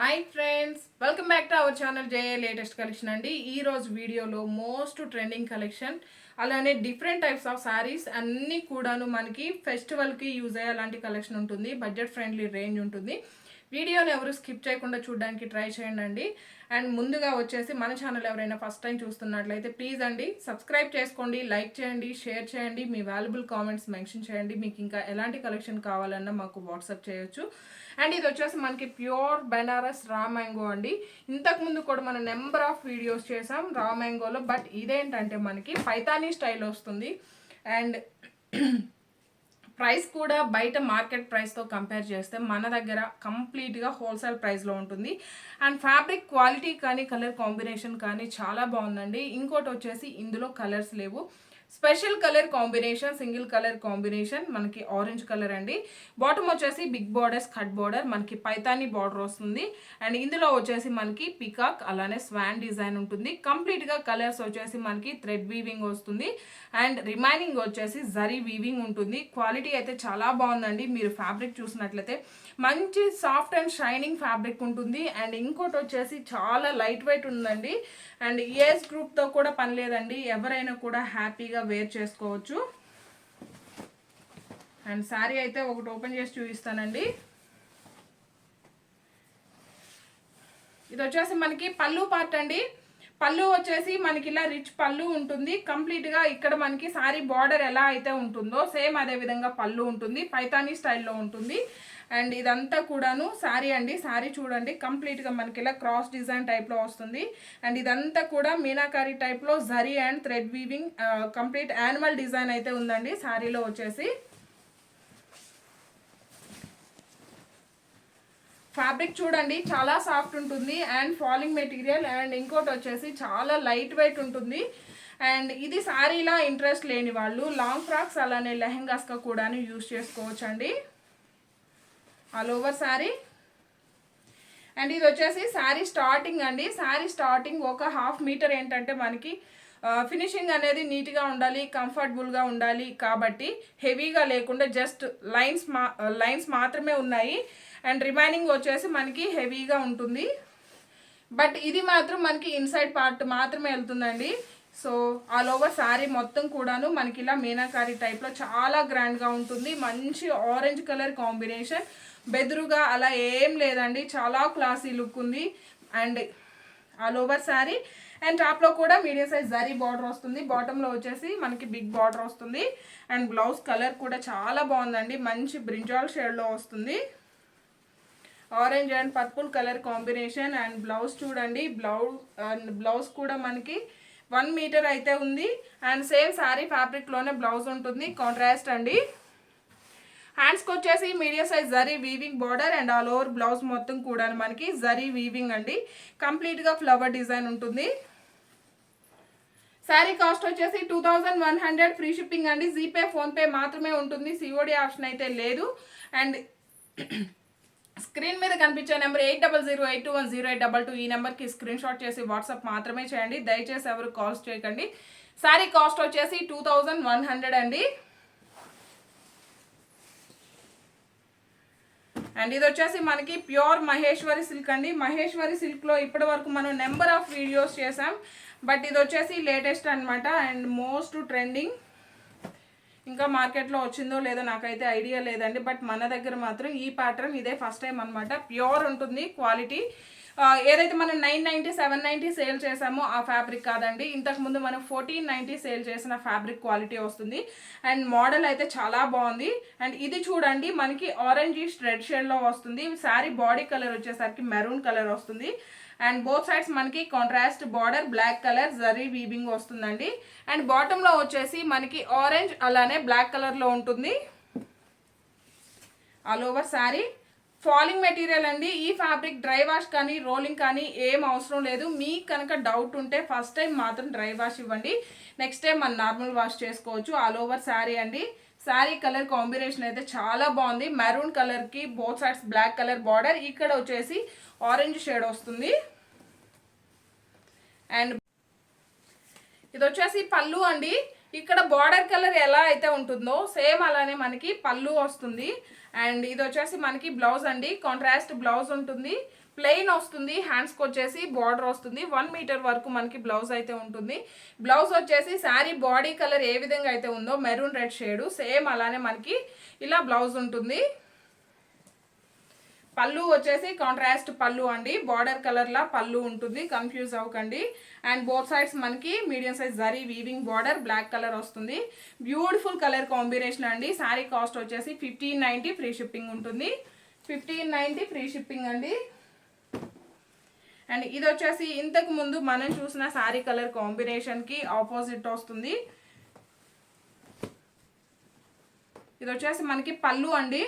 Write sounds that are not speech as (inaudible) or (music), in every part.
Hi friends welcome back to our channel J latest collection అండి. ఈ రోజు వీడియోలో మోస్ట్ ట్రెండింగ్ కలెక్షన్ అలానే డిఫరెంట్ టైప్స్ ఆఫ్ శారీస్ అన్నీ కూడాను మనకి ఫెస్టివల్కి యూజ్ అయ్యే అలాంటి కలెక్షన్ ఉంటుంది. బడ్జెట్ ఫ్రెండ్లీ రేంజ్ ఉంటుంది. వీడియోని ఎవరు స్కిప్ చేయకుండా చూడడానికి ట్రై చేయండి అండి అండ్ ముందుగా వచ్చేసి మన ఛానల్ ఎవరైనా ఫస్ట్ టైం చూస్తున్నట్లయితే ప్లీజ్ అండి సబ్స్క్రైబ్ చేసుకోండి లైక్ చేయండి షేర్ చేయండి మీ వాల్యుబుల్ కామెంట్స్ మెన్షన్ చేయండి. మీకు ఇంకా ఎలాంటి కలెక్షన్ కావాలన్నా మాకు వాట్సాప్ చేయొచ్చు. అండ్ ఇది వచ్చేసి మనకి ప్యూర్ బెనారస్ రా మ్యాంగో అండి. ఇంతకు ముందు కూడా మనం నెంబర్ ఆఫ్ వీడియోస్ చేసాం రా మ్యాంగోలో బట్ ఇదేంటంటే మనకి పైతానీ స్టైల్ వస్తుంది. అండ్ ప్రైస్ కూడా బయట మార్కెట్ ప్రైస్తో కంపేర్ చేస్తే మన దగ్గర కంప్లీట్గా హోల్సేల్ ప్రైస్లో ఉంటుంది. అండ్ ఫ్యాబ్రిక్ క్వాలిటీ కానీ కలర్ కాంబినేషన్ కానీ చాలా బాగుందండి. ఇంకోటి వచ్చేసి ఇందులో కలర్స్ లేవు. Special colour combination single colour combination మనకి ఆరెంజ్ కలర్ అండి. బాటమ్ వచ్చేసి బిగ్ బార్డర్స్ కట్ బార్డర్ మనకి పైతాని బార్డర్ వస్తుంది. అండ్ ఇందులో వచ్చేసి మనకి పికాక్ అలానే స్వాన్ డిజైన్ ఉంటుంది. కంప్లీట్గా కలర్స్ వచ్చేసి మనకి థ్రెడ్ వీవింగ్ వస్తుంది. అండ్ రిమైనింగ్ వచ్చేసి జరీ వీవింగ్ ఉంటుంది. క్వాలిటీ అయితే చాలా బాగుందండి. మీరు ఫ్యాబ్రిక్ చూసినట్లయితే మంచి సాఫ్ట్ అండ్ షైనింగ్ ఫ్యాబ్రిక్ ఉంటుంది. అండ్ ఇంకోటి వచ్చేసి చాలా లైట్ వెయిట్ ఉందండి. అండ్ ఏజ్ గ్రూప్తో కూడా పని లేదండి. ఎవరైనా కూడా హ్యాపీగా వేర్ చేసుకోవచ్చు. అండ్ శారీ అయితే ఒకటి ఓపెన్ చేసి చూపిస్తానండి. ఇది వచ్చేసి మనకి పళ్ళు పార్ట్ అండి. పళ్ళు వచ్చేసి మనకి ఇలా రిచ్ పళ్ళు ఉంటుంది. కంప్లీట్గా ఇక్కడ మనకి సారీ బార్డర్ ఎలా అయితే ఉంటుందో సేమ్ అదే విధంగా పళ్ళు ఉంటుంది. పైతానీ స్టైల్లో ఉంటుంది. అండ్ ఇదంతా కూడాను శారీ అండి. శారీ చూడండి కంప్లీట్గా మనకి ఇలా క్రాస్ డిజైన్ టైప్లో వస్తుంది. అండ్ ఇదంతా కూడా మీనాకారి టైప్లో zari and thread weaving complete animal design అయితే ఉందండి శారీలో వచ్చేసి. ఫ్యాబ్రిక్ చూడండి చాలా సాఫ్ట్ ఉంటుంది. అండ్ ఫాలింగ్ మెటీరియల్ అండ్ ఇంకోటి వచ్చేసి చాలా లైట్ వెయిట్ ఉంటుంది. అండ్ ఇది శారీలా ఇంట్రెస్ట్ లేని వాళ్ళు లాంగ్ ఫ్రాక్స్ అలానే లెహెంగాస్గా కూడా యూస్ చేసుకోవచ్చు అండి ఆల్ ఓవర్ శారీ. అండ్ ఇది వచ్చేసి శారీ స్టార్టింగ్ అండి. శారీ స్టార్టింగ్ ఒక హాఫ్ మీటర్ ఏంటంటే మనకి ఫినిషింగ్ అనేది నీట్గా ఉండాలి కంఫర్టబుల్గా ఉండాలి కాబట్టి హెవీగా లేకుండా జస్ట్ లైన్స్ మా లైన్స్ మాత్రమే ఉన్నాయి. అండ్ రిమైనింగ్ వచ్చేసి మనకి హెవీగా ఉంటుంది. బట్ ఇది మాత్రం మనకి ఇన్సైడ్ పార్ట్ మాత్రమే వెళ్తుందండి. సో ఆల్ ఓవర్ శారీ మొత్తం కూడాను మనకి ఇలా మీనాకారి టైప్లో చాలా గ్రాండ్గా ఉంటుంది. మంచి ఆరెంజ్ కలర్ కాంబినేషన్. బెదురుగా అలా ఏం లేదండి. చాలా క్లాసీ లుక్ ఉంది. And all over sari. And టాప్లో కూడా మీడియం సైజ్ జరీ బార్డర్ వస్తుంది. బాటంలో వచ్చేసి మనకి బిగ్ బార్డర్ వస్తుంది. అండ్ బ్లౌజ్ కలర్ కూడా చాలా బాగుందండి. మంచి బ్రింజాల్ షేడ్లో వస్తుంది. Orange and purple colour combination and blouse చూడండి. బ్లౌజ్ అండ్ బ్లౌజ్ కూడా మనకి వన్ మీటర్ అయితే ఉంది. అండ్ సేమ్ శారీ ఫ్యాబ్రిక్లోనే బ్లౌజ్ ఉంటుంది. కాంట్రాస్ట్ అండి. హ్యాండ్స్కి వచ్చేసి medium size zari weaving border and all over blouse మొత్తం కూడా మనకి జరీ వీవింగ్ అండి. కంప్లీట్గా ఫ్లవర్ డిజైన్ ఉంటుంది. శారీ కాస్ట్ వచ్చేసి two thousand one hundred free shipping అండి. జీపే ఫోన్పే మాత్రమే ఉంటుంది. సిఓడి ఆప్షన్ అయితే లేదు. అండ్ స్క్రీన్ (coughs) మీద కనిపించే number eight double zero eight two one zero eight double two ఈ నెంబర్కి స్క్రీన్ షాట్ చేసి వాట్సాప్ మాత్రమే చేయండి. దయచేసి ఎవరు కాల్స్ చేయకండి. శారీ కాస్ట్ వచ్చేసి టూ థౌజండ్ వన్ హండ్రెడ్ అండి. అండ్ ఇది వచ్చేసి మనకి ప్యూర్ మహేశ్వరి సిల్క్ అండి. మహేశ్వరి సిల్క్లో ఇప్పటి వరకు మనం నెంబర్ ఆఫ్ వీడియోస్ చేసాం బట్ ఇది వచ్చేసి లేటెస్ట్ అనమాట అండ్ మోస్ట్ ట్రెండింగ్. ఇంకా మార్కెట్లో వచ్చిందో లేదో నాకైతే ఐడియా లేదండి. బట్ మన దగ్గర మాత్రం ఈ ప్యాటర్న్ ఇదే ఫస్ట్ టైం అనమాట ప్యూర్ ఉంటుంది క్వాలిటీ. ఏదైతే మనం nine ninety seven ninety sale చేసామో ఆ ఫ్యాబ్రిక్ కాదండి. ఇంతకుముందు మనం ఫోర్టీన్ నైంటీ సేల్ చేసిన ఫ్యాబ్రిక్ క్వాలిటీ వస్తుంది. అండ్ మోడల్ అయితే చాలా బాగుంది. అండ్ ఇది చూడండి మనకి ఆరెంజ్ రెడ్ షేడ్లో వస్తుంది. శారీ బాడీ కలర్ వచ్చేసరికి మెరూన్ కలర్ వస్తుంది. అండ్ బోత్ సైడ్స్ మనకి contrast border black colour zari weaving వస్తుందండి. అండ్ బాటంలో వచ్చేసి మనకి ఆరెంజ్ అలానే బ్లాక్ కలర్లో ఉంటుంది. All over sari. Falling material అండి. ఈ ఫ్యాబ్రిక్ డ్రై వాష్ కానీ రోలింగ్ కానీ ఏం అవసరం లేదు. మీకు కనుక డౌట్ ఉంటే ఫస్ట్ టైం మాత్రం డ్రై వాష్ ఇవ్వండి. నెక్స్ట్ టైం మనం నార్మల్ వాష్ చేసుకోవచ్చు. ఆల్ ఓవర్ శారీ అండి. శారీ కలర్ కాంబినేషన్ అయితే చాలా బాగుంది. మెరూన్ కలర్కి both sides black colour border. ఇక్కడ వచ్చేసి ఆరెంజ్ షేడ్ వస్తుంది. అండ్ ఇది వచ్చేసి పళ్ళు అండి. ఇక్కడ బార్డర్ కలర్ ఎలా అయితే ఉంటుందో సేమ్ అలానే మనకి పళ్ళు వస్తుంది. అండ్ ఇది వచ్చేసి మనకి బ్లౌజ్ అండి. కాంట్రాస్ట్ బ్లౌజ్ ఉంటుంది. ప్లెయిన్ వస్తుంది. హ్యాండ్స్కి వచ్చేసి బార్డర్ వస్తుంది. వన్ మీటర్ వరకు మనకి బ్లౌజ్ అయితే ఉంటుంది. బ్లౌజ్ వచ్చేసి శారీ బాడీ కలర్ ఏ విధంగా అయితే ఉందో మెరూన్ రెడ్ షేడు. సేమ్ అలానే మనకి ఇలా బ్లౌజ్ ఉంటుంది. పళ్ళు వచ్చేసి కాంట్రాస్ట్ పళ్ళు అండి. బార్డర్ కలర్లా పళ్ళు ఉంటుంది. కన్ఫ్యూజ్ అవ్వకండి. అండ్ బోత్ సైడ్స్ మనకి medium size zari weaving border black colour వస్తుంది. బ్యూటిఫుల్ కలర్ కాంబినేషన్ అండి. శారీ కాస్ట్ వచ్చేసి ఫిఫ్టీన్ నైంటీ ఫ్రీ షిప్పింగ్ ఉంటుంది. ఫిఫ్టీన్ నైంటీ ఫ్రీ షిప్పింగ్ అండి. అండ్ ఇది వచ్చేసి ఇంతకు ముందు మనం చూసిన శారీ కలర్ కాంబినేషన్కి ఆపోజిట్ వస్తుంది. ఇది వచ్చేసి మనకి పళ్ళు అండి.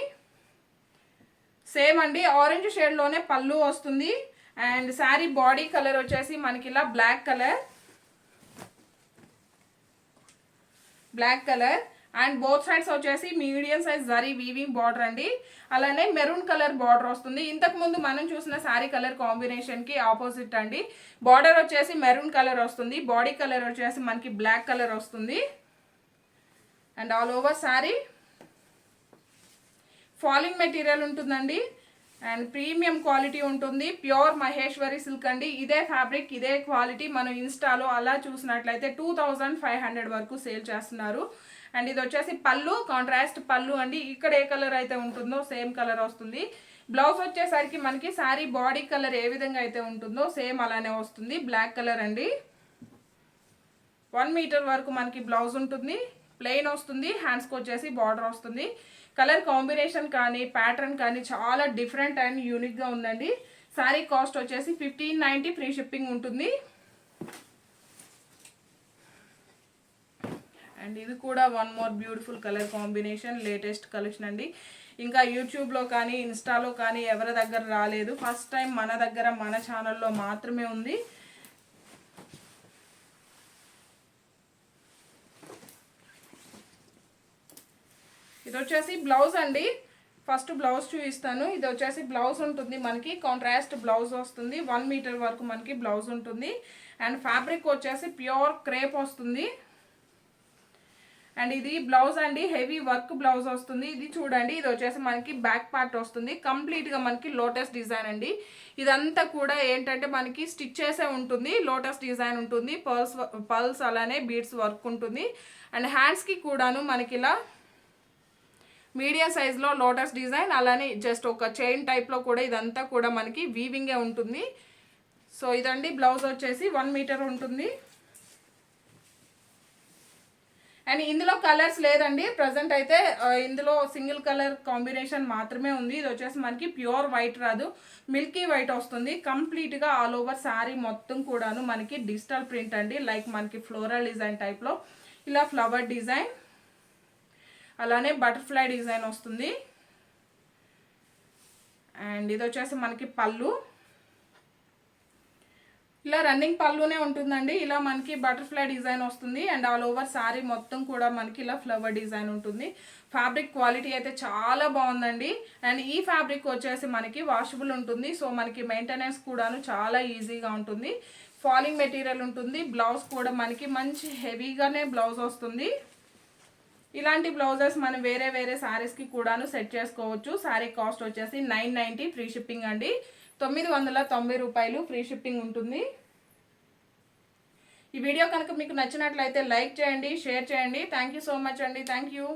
సేమ్ అండి ఆరెంజ్ షేడ్లోనే పళ్ళు వస్తుంది. అండ్ శారీ బాడీ కలర్ వచ్చేసి మనకి ఇలా black colour black colour and both sides వచ్చేసి medium size zari weaving border అండి. అలానే మెరూన్ కలర్ బార్డర్ వస్తుంది. ఇంతకు ముందు మనం చూసిన శారీ కలర్ కాంబినేషన్కి ఆపోజిట్ అండి. బార్డర్ వచ్చేసి మెరూన్ కలర్ వస్తుంది. బాడీ కలర్ వచ్చేసి మనకి బ్లాక్ కలర్ వస్తుంది. And all over sari falling material ఉంటుందండి. అండ్ ప్రీమియం క్వాలిటీ ఉంటుంది. ప్యూర్ మహేశ్వరి సిల్క్ అండి. ఇదే ఫ్యాబ్రిక్ ఇదే క్వాలిటీ మనం ఇన్స్టాలో అలా చూసినట్లయితే టూ థౌజండ్ ఫైవ్ హండ్రెడ్ వరకు సేల్ చేస్తున్నారు. అండ్ ఇది వచ్చేసి పళ్ళు కాంట్రాస్ట్ పళ్ళు అండి. ఇక్కడ ఏ కలర్ అయితే ఉంటుందో సేమ్ కలర్ వస్తుంది. బ్లౌజ్ వచ్చేసరికి మనకి శారీ బాడీ కలర్ ఏ విధంగా అయితే ఉంటుందో సేమ్ అలానే వస్తుంది. బ్లాక్ కలర్ అండి. వన్ మీటర్ వరకు మనకి బ్లౌజ్ ఉంటుంది. ప్లెయిన్ వస్తుంది హ్యాండ్స్కి వచ్చేసి బార్డర్ వస్తుంది. కలర్ కాంబినేషన్ కానీ ప్యాటర్న్ కానీ చాలా డిఫరెంట్ అండ్ యూనిక్గా ఉందండి. శారీ కాస్ట్ వచ్చేసి ఫిఫ్టీన్ నైంటీ ఫ్రీ షిప్పింగ్ ఉంటుంది. అండ్ ఇది కూడా one more beautiful colour combination latest collection అండి. ఇంకా యూట్యూబ్లో కానీ ఇన్స్టాలో కానీ ఎవరి దగ్గర రాలేదు. ఫస్ట్ టైం మన దగ్గర మన ఛానల్లో మాత్రమే ఉంది. ఇది వచ్చేసి బ్లౌజ్ అండి. ఫస్ట్ బ్లౌజ్ చూపిస్తాను. ఇది వచ్చేసి బ్లౌజ్ ఉంటుంది మనకి. కాంట్రాస్ట్ బ్లౌజ్ వస్తుంది. వన్ మీటర్ వరకు మనకి బ్లౌజ్ ఉంటుంది. అండ్ ఫ్యాబ్రిక్ వచ్చేసి ప్యూర్ క్రేప్ వస్తుంది. అండ్ ఇది బ్లౌజ్ అండి. హెవీ వర్క్ బ్లౌజ్ వస్తుంది. ఇది చూడండి. ఇది వచ్చేసి మనకి బ్యాక్ పార్ట్ వస్తుంది. కంప్లీట్గా మనకి లోటస్ డిజైన్ అండి. ఇదంతా కూడా ఏంటంటే మనకి స్టిచ్ చేసే ఉంటుంది. లోటస్ డిజైన్ ఉంటుంది. పర్ల్స్ పర్ల్స్ అలానే బీడ్స్ వర్క్ ఉంటుంది. అండ్ హ్యాండ్స్కి కూడాను మనకి ఇలా మీడియం సైజ్లో లోటస్ డిజైన్ అలానే జస్ట్ ఒక చైన్ టైప్లో కూడా ఇదంతా కూడా మనకి వీవింగే ఉంటుంది. సో ఇదండి బ్లౌజ్ వచ్చేసి వన్ మీటర్ ఉంటుంది. అండ్ ఇందులో కలర్స్ లేదండి. ప్రజెంట్ అయితే ఇందులో సింగిల్ కలర్ కాంబినేషన్ మాత్రమే ఉంది. ఇది వచ్చేసి మనకి ప్యూర్ వైట్ రాదు. మిల్కీ వైట్ వస్తుంది. కంప్లీట్గా ఆల్ ఓవర్ శారీ మొత్తం కూడాను మనకి డిజిటల్ ప్రింట్ అండి. లైక్ మనకి ఫ్లోరల్ డిజైన్ టైప్లో ఇలా ఫ్లవర్ డిజైన్ అలానే బటర్ఫ్లై డిజైన్ వస్తుంది. అండ్ ఇది వచ్చేసి మనకి పళ్ళు. ఇలా రన్నింగ్ పళ్ళునే ఉంటుందండి. ఇలా మనకి బటర్ఫ్లై డిజైన్ వస్తుంది. అండ్ ఆల్ ఓవర్ శారీ మొత్తం కూడా మనకి ఇలా ఫ్లవర్ డిజైన్ ఉంటుంది. ఫ్యాబ్రిక్ క్వాలిటీ అయితే చాలా బాగుందండి. అండ్ ఈ ఫ్యాబ్రిక్ వచ్చేసి మనకి వాషబుల్ ఉంటుంది. సో మనకి మెయింటెనెన్స్ కూడాను చాలా ఈజీగా ఉంటుంది. ఫాలింగ్ మెటీరియల్ ఉంటుంది. బ్లౌజ్ కూడా మనకి మంచి హెవీగానే బ్లౌజ్ వస్తుంది. ఇలాంటి బ్లౌజెస్ మనం వేరే వేరే శారీస్కి కూడాను సెట్ చేసుకోవచ్చు. శారీ కాస్ట్ వచ్చేసి నైన్ నైంటీ ఫ్రీ షిప్పింగ్ అండి. తొమ్మిది వందల తొంభై రూపాయలు ఫ్రీ షిప్పింగ్ ఉంటుంది. ఈ వీడియో కనుక మీకు నచ్చినట్లయితే లైక్ చేయండి షేర్ చేయండి. థ్యాంక్ యూ సో మచ్ అండి. Thank you